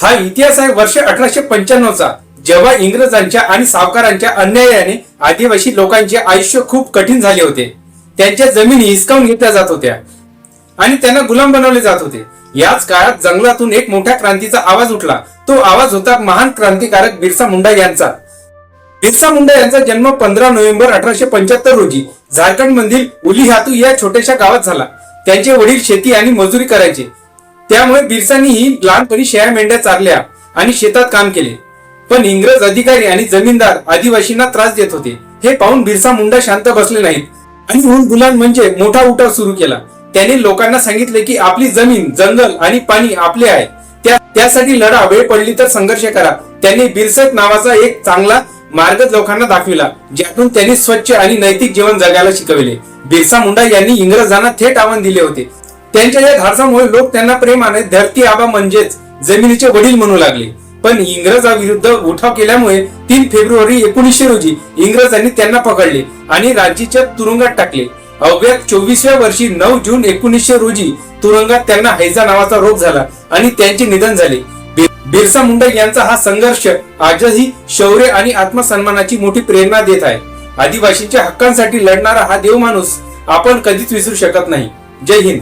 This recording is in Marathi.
हा इतिहास आहे वर्ष अठराशे पंच्याण्णवचा जेव्हा इंग्रजांच्या आणि सावकारांच्या अन्यायाने आदिवासी लोकांचे आयुष्य खूप कठीण झाले होते. त्यांच्या जमिनी हिसकावून घेतल्या जात होत्या आणि त्यांना गुलाम बनवले जात होते. याच काळात जंगलातून एक मोठ्या क्रांतीचा आवाज उठला. तो आवाज होता महान क्रांतिकारक बिरसा मुंडा यांचा. बिरसा मुंडा यांचा जन्म पंधरा नोव्हेंबर अठराशे पंच्याहत्तर रोजी झारखंड मधील उलिहातू या छोट्याशा गावात झाला. त्यांचे वडील शेती आणि मजुरी करायचे. त्यामुळे बिरसांनीही लहानपणी शेळ्या मेंढ्या चारल्या आणि शेतात काम केले. पण इंग्रज अधिकारी आणि जमीनदार आदिवासींना त्रास देत होते. हे पाहून बिरसा मुंडा शांत बसले नाहीत. आणि उल गुलान म्हणजे मोठा उठाव सुरू केला. त्याने लोकांना सांगितले की आपली जमीन जंगल आणि पाणी आपले आहे. त्या त्यासाठी लढा वेळ पडली तर संघर्ष करा. त्यांनी बिरसत नावाचा एक चांगला मार्ग लोकांना दाखविला ज्यातून त्यांनी स्वच्छ आणि नैतिक जीवन जगायला शिकविले. बिरसा मुंडा यांनी इंग्रजांना थेट आव्हान दिले होते. त्यांच्या या धाडसामुळे लोक त्यांना प्रेमाने धरती आबा म्हणजेच जमिनीचे वडील म्हणू लागले. पण इंग्रजाविरुद्ध उठाव केल्यामुळे तीन फेब्रुवारी एकोणीसशे रोजी इंग्रजांनी त्यांना पकडले आणि रांचीच्या तुरुंगात टाकले. अवघ्या चोवीसव्या वर्षी नऊ जून एकोणीसशे रोजी तुरुंगात त्यांना हैजा नावाचा रोग झाला आणि त्यांचे निधन झाले. बिरसा मुंडा यांचा हा संघर्ष आजही शौर्य आणि आत्मसन्मानाची मोठी प्रेरणा देत आहे. आदिवासींच्या हक्कांसाठी लढणारा हा देव माणूस आपण कधीच विसरू शकत नाही. जय हिंद.